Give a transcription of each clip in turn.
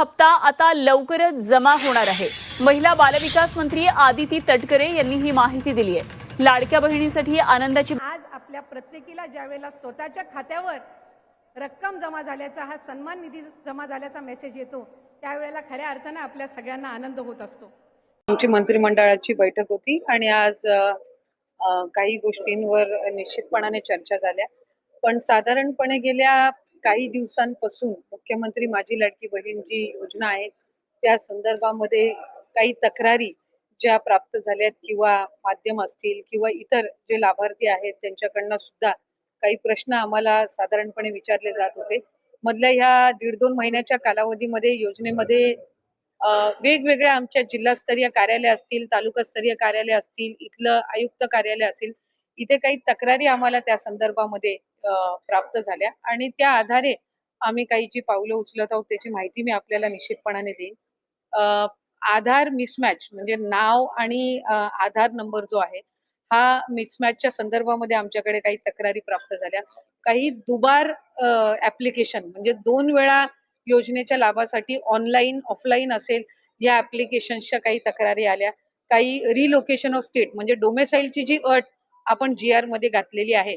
हप्ता आता लवकरच जमा होणार आहे. महिला बालविकास मंत्री आदिती तटकरे यांनी ही माहिती दिली आहे. लाडक्या बहिणीसाठी आनंदाची आज आपल्या प्रत्येकीला ज्यावेळेला स्वतःच्या खात्यावर रक्कम जमा झाल्याचा हा सन्मान निधी जमा झाल्याचा मेसेज येतो त्यावेळेला खऱ्या अर्थानं आपल्या सगळ्यांना आनंद होत असतो. आमची मंत्रिमंडळाची बैठक होती आणि आज काही गोष्टींवर निश्चितपणाने चर्चा झाल्या. पण साधारणपणे गेल्या काही दिवसांपासून मुख्यमंत्री माझी लाडकी बहीण जी योजना आहे त्या संदर्भामध्ये काही तक्रारी ज्या प्राप्त झाल्यात किंवा माध्यम असतील किंवा इतर जे लाभार्थी आहेत त्यांच्याकडनं सुद्धा काही प्रश्न आम्हाला साधारणपणे विचारले जात होते. मधल्या ह्या दीड दोन महिन्याच्या कालावधीमध्ये योजनेमध्ये वेगवेगळ्या आमच्या जिल्हास्तरीय कार्यालय असतील तालुकास्तरीय कार्यालय असतील इथलं आयुक्त कार्यालय असेल इथे काही तक्रारी आम्हाला त्या संदर्भामध्ये प्राप्त झाल्या आणि त्या आधारे आम्ही काही जी पावलं उचलत आहोत त्याची माहिती मी आपल्याला निश्चितपणाने देईन. आधार मिसमॅच म्हणजे नाव आणि आधार नंबर जो आहे हा मिसमॅचच्या संदर्भामध्ये आमच्याकडे काही तक्रारी प्राप्त झाल्या. काही दुबार ऍप्लिकेशन म्हणजे दोन वेळा योजनेच्या लाभासाठी ऑनलाईन ऑफलाईन असेल या ऍप्लिकेशनच्या काही तक्रारी आल्या. काही रिलोकेशन ऑफ स्टेट म्हणजे डोमेसाईलची जी अट आपण जी आरमध्ये घातलेली आहे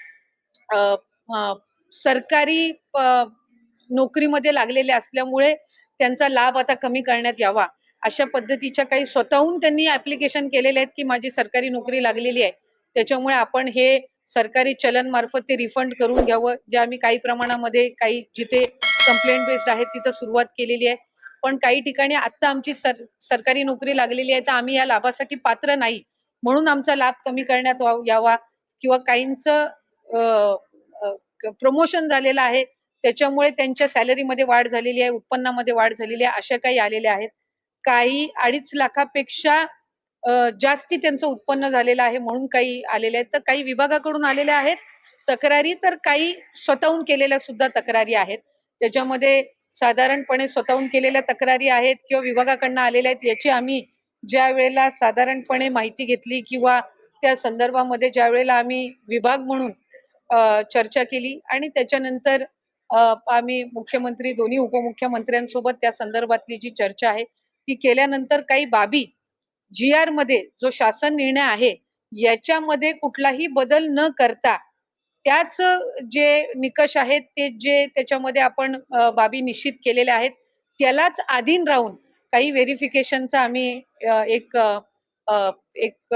सरकारी नोकरीमध्ये लागलेले असल्यामुळे त्यांचा लाभ आता कमी करण्यात यावा. अशा पद्धतीच्या काही स्वतःहून त्यांनी ऍप्लिकेशन केलेले आहेत की माझी सरकारी नोकरी लागलेली आहे. त्याच्यामुळे आपण हे सरकारी चलन मार्फत ते रिफंड करून घ्यावं. जे आम्ही काही प्रमाणामध्ये काही जिथे कंप्लेंट बेस्ड आहेत तिथं सुरुवात केलेली आहे. पण काही ठिकाणी आता आमची सर सरकारी नोकरी लागलेली आहे तर आम्ही या लाभासाठी पात्र नाही. म्हणून आमचा लाभ कमी करण्यात यावा किंवा काहींचं प्रमोशन झालेलं आहे. त्याच्यामुळे त्यांच्या सॅलरीमध्ये वाढ झालेली आहे उत्पन्नामध्ये वाढ झालेली आहे अशा काही आलेल्या आहेत. काही अडीच लाखापेक्षा जास्ती त्यांचं उत्पन्न झालेलं आहे म्हणून काही आलेले आहेत. तर काही विभागाकडून आलेल्या आहेत. तक्रारी तर काही स्वतःहून केलेल्या सुद्धा तक्रारी आहेत. त्याच्यामध्ये साधारणपणे स्वतःहून केलेल्या तक्रारी आहेत किंवा विभागाकडनं आलेल्या आहेत याची आम्ही ज्या वेळेला साधारणपणे माहिती घेतली किंवा त्या संदर्भामध्ये ज्या वेळेला आम्ही विभाग म्हणून चर्चा केली आणि त्याच्यानंतर आम्ही मुख्यमंत्री दोन्ही उपमुख्यमंत्र्यांसोबत त्या संदर्भातली जी चर्चा आहे ती केल्यानंतर काही बाबी जी आरमध्ये जो शासन निर्णय आहे याच्यामध्ये कुठलाही बदल न करता त्याच जे निकष आहेत ते जे त्याच्यामध्ये आपण बाबी निश्चित केलेल्या आहेत त्यालाच अधीन राहून काही व्हेरिफिकेशनचा आम्ही एक एक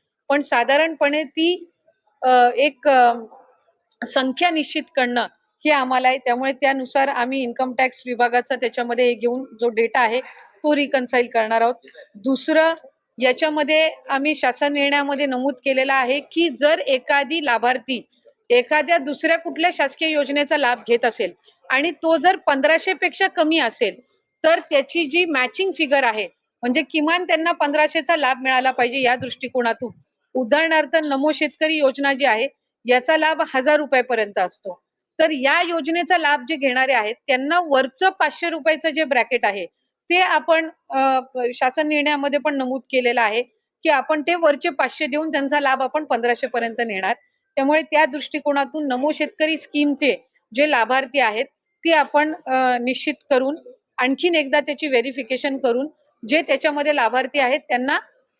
पण साधारणपणे ती एक संख्या निश्चित करणं हे आम्हाला आहे. त्यामुळे त्यानुसार आम्ही इन्कम टॅक्स विभागाचा त्याच्यामध्ये घेऊन जो डेटा आहे तो रिकन्साईल करणार आहोत. दुसरं याच्यामध्ये आम्ही शासन निर्णयामध्ये नमूद केलेला आहे की जर एखादी लाभार्थी एखाद्या दुसऱ्या कुठल्या शासकीय योजनेचा लाभ घेत असेल आणि तो जर पंधराशे पेक्षा कमी असेल तर त्याची जी मॅचिंग फिगर आहे म्हणजे किमान त्यांना पंधराशेचा लाभ मिळाला पाहिजे या दृष्टिकोनातून उदाहरणार्थ नमो शेतकरी योजना जी आहे याचा लाभ हजार रुपयापर्यंत असतो. तर या योजनेचा लाभ जे घेणारे आहेत त्यांना वरचं पाचशे रुपयाचं जे ब्रॅकेट आहे ते आपण शासन निर्णयामध्ये पण नमूद केलेलं आहे की आपण ते वरचे पाचशे देऊन त्यांचा लाभ आपण पंधराशे पर्यंत नेणार. त्यामुळे त्या दृष्टिकोनातून नमो शेतकरी स्कीमचे जे लाभार्थी आहेत ते आपण निश्चित करून आणखीन एकदा त्याची व्हेरिफिकेशन करून जे त्याच्यामध्ये लाभार्थी आहेत त्यांना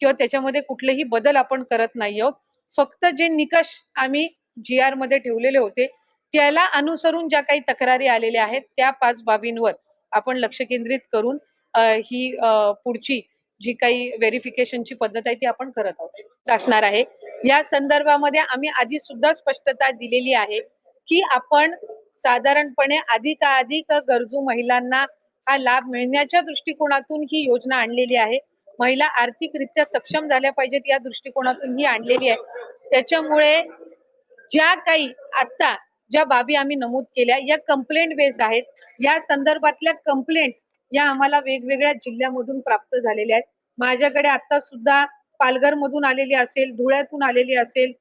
किंवा त्याच्यामध्ये कुठलेही बदल आपण करत नाही आहोत. फक्त जे निकष आम्ही जी आरमध्ये ठेवलेले होते त्याला अनुसरून ज्या काही तक्रारी आलेल्या आहेत त्या पाच बाबींवर आपण लक्ष केंद्रित करून ही पुढची जी काही व्हेरिफिकेशनची पद्धत आहे ती आपण करत आहोत. असणार आहे. या संदर्भामध्ये आम्ही आधी सुद्धा स्पष्टता दिलेली आहे की आपण साधारणपणे अधिकाधिक गरजू महिलांना हा लाभ मिळण्याच्या दृष्टिकोनातून ही योजना आणलेली आहे. महिला आर्थिकरित्या सक्षम झाल्या पाहिजेत या दृष्टिकोनातून ही आणलेली आहे. त्याच्यामुळे ज्या काही आता ज्या बाबी आम्ही नमूद केल्या या कंप्लेंट बेस्ड आहेत. या संदर्भातल्या कंप्लेंट या आम्हाला वेगवेगळ्या जिल्ह्यामधून प्राप्त झालेल्या आहेत. माझ्याकडे आता सुद्धा पालघर मधून आलेली असेल धुळ्यातून आलेली असेल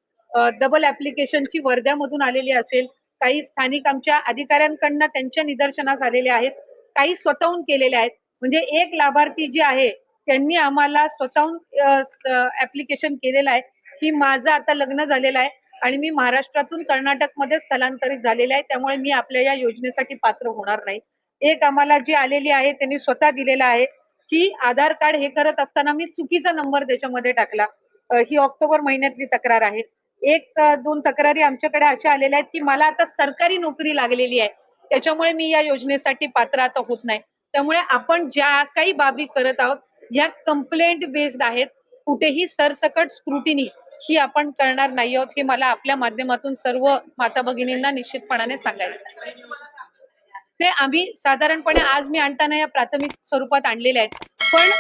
डबल ऍप्लिकेशनची वर्ध्यामधून आलेली असेल काही स्थानिक आमच्या अधिकाऱ्यांकडनं त्यांच्या निदर्शनास आलेल्या आहेत काही स्वतःहून केलेल्या आहेत. म्हणजे एक लाभार्थी जे आहे त्यांनी आम्हाला स्वतःहून ऍप्लिकेशन केलेलं आहे. की माझं आता लग्न झालेलं आहे आणि मी महाराष्ट्रातून कर्नाटकमध्ये स्थलांतरित झालेले आहे. त्यामुळे मी आपल्या या योजनेसाठी पात्र होणार नाही. एक आम्हाला जी आलेली आहे त्यांनी स्वतः दिलेला आहे की आधार कार्ड हे करत असताना मी चुकीचा नंबर त्याच्यामध्ये टाकला. ही ऑक्टोबर महिन्यातली तक्रार आहे. एक दोन तक्रारी आमच्याकडे अशा आलेल्या आहेत की मला आता सरकारी नोकरी लागलेली आहे. त्याच्यामुळे मी या योजनेसाठी पात्र आता होत नाही. त्यामुळे आपण ज्या काही बाबी करत आहोत ह्या कंप्लेंट बेस्ड आहेत. कुठेही सरसकट स्क्रुटिनी ही आपण करणार नाही आहोत हे मला आपल्या माध्यमातून सर्व माता भगिनींना निश्चितपणाने सांगायचं ते आम्ही साधारणपणे आज मी आणताना या प्राथमिक स्वरूपात आणलेल्या आहेत. पण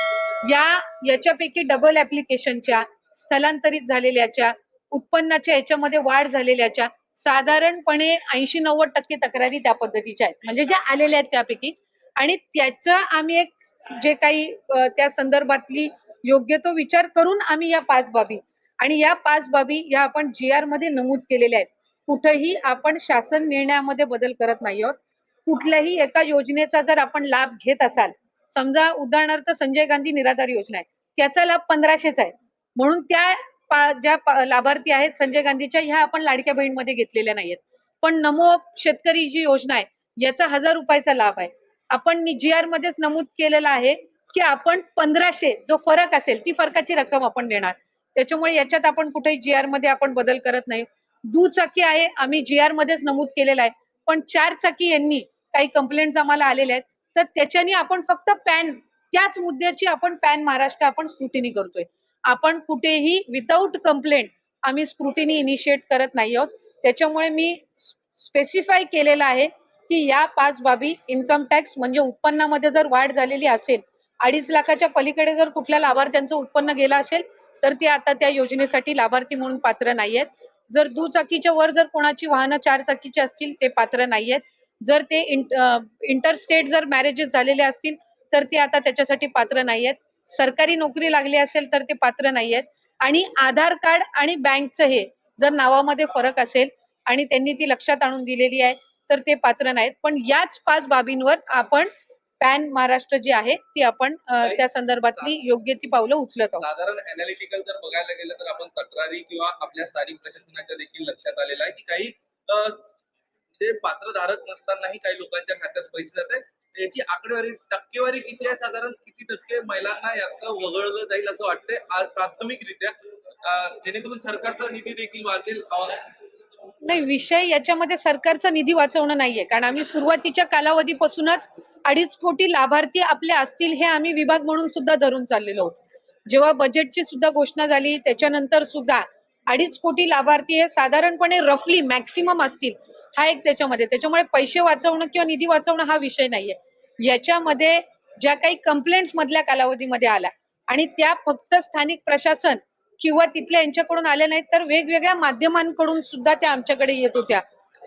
या याच्यापैकी डबल ऍप्लिकेशनच्या स्थलांतरित झालेल्याच्या उत्पन्नाच्या याच्यामध्ये वाढ झालेल्याच्या साधारणपणे ऐंशी नव्वद टक्के तक्रारी त्या पद्धतीच्या आहेत. म्हणजे ज्या आलेल्या आहेत त्यापैकी. आणि त्याचा आम्ही एक जे काही त्या संदर्भातली योग्य तो विचार करून आम्ही या पाच बाबी आणि या पाच बाबी या आपण जी आरमध्ये नमूद केलेल्या आहेत. कुठेही आपण शासन निर्णयामध्ये बदल करत नाही आहोत. कुठल्याही एका योजनेचा जर आपण लाभ घेत असाल समजा उदाहरणार्थ संजय गांधी निराधार योजना आहे त्याचा लाभ पंधराशेचा आहे. म्हणून त्या ज्या लाभार्थी आहेत संजय गांधीच्या ह्या आपण लाडक्या बहीणमध्ये घेतलेल्या नाहीयेत. पण नमो शेतकरी जी योजना आहे याचा हजार रुपयाचा लाभ आहे. आपण जी आर मध्येच नमूद केलेलं आहे की आपण पंधराशे जो फरक असेल ती फरकाची रक्कम आपण देणार. त्याच्यामुळे याच्यात आपण कुठेही जी आरमध्ये आपण बदल करत नाही. दुचाकी आहे आम्ही जी आर मध्येच नमूद केलेला आहे. पण चार चाकी यांनी काही कंप्लेंट आम्हाला आलेल्या आहेत. तर त्याच्यानी आपण फक्त पॅन त्याच मुद्द्याची आपण पॅन महाराष्ट्र आपण स्क्रुटिनी करतोय. आपण कुठेही विदाऊट कंप्लेंट आम्ही स्क्रुटिनी इनिशिएट करत नाही आहोत. त्याच्यामुळे मी स्पेसिफाय केलेलं आहे की या पाच बाबी इन्कम टॅक्स म्हणजे उत्पन्नामध्ये जर वाढ झालेली असेल अडीच लाखाच्या पलीकडे जर कुठल्या लाभार्थ्यांचं उत्पन्न गेलं असेल तर ते आता त्या योजनेसाठी लाभार्थी म्हणून पात्र नाहीयेत. जर दुचाकीच्या वर जर कोणाची वाहनं चार चाकीची असतील ते पात्र नाहीयेत. जर ते इंटरस्टेट जर मॅरेजेस झालेले असतील तर ते आता त्याच्यासाठी पात्र नाहीयेत. सरकारी नोकरी लागली असेल तर ते पात्र नाहीयेत. आणि आधार कार्ड आणि बँकचं हे जर नावामध्ये फरक असेल आणि त्यांनी ती लक्षात आणून दिलेली आहे तर ते पात्र नाहीत. पण याच पाच बाबींवर आपण पॅन महाराष्ट्र जी आहे ती आपण त्या संदर्भातली योग्य ती पावलं उचलत आहोत. साधारण अनालिटिकल जर बघायला गेलं तर आपण तक्रारी किंवा आपल्या स्थानिक प्रशासनाच्या देखील लक्षात आलेलं आहे की काही जे पात्रधारक नसतानाही काही लोकांच्या खात्यात पैसे जात आहेत याची आकडेवारी टक्केवारी किती आहे साधारण? किती टक्के महिलांना यात वगळलं जाईल असं वाटतंय? आज प्राथमिकरित्या जेणेकरून सरकारचा निधी देखील वाचेल नाही विषय याच्यामध्ये सरकारचा निधी वाचवणं नाहीये. कारण आम्ही सुरुवातीच्या कालावधीपासूनच अडीच कोटी लाभार्थी आपले असतील हे आम्ही विभाग म्हणून सुद्धा धरून चाललेलो होतो. जेव्हा बजेटची सुद्धा घोषणा झाली त्याच्यानंतर सुद्धा अडीच कोटी लाभार्थी हे साधारणपणे रफली मॅक्सिमम असतील हा एक त्याच्यामध्ये. त्याच्यामुळे पैसे वाचवणं किंवा निधी वाचवणं हा विषय नाहीये. याच्यामध्ये ज्या काही कंप्लेंट्स मधल्या कालावधीमध्ये आल्या आणि त्या फक्त स्थानिक प्रशासन किंवा तिथल्या यांच्याकडून आल्या नाहीत तर वेगवेगळ्या माध्यमांकडून सुद्धा त्या आमच्याकडे येत होत्या.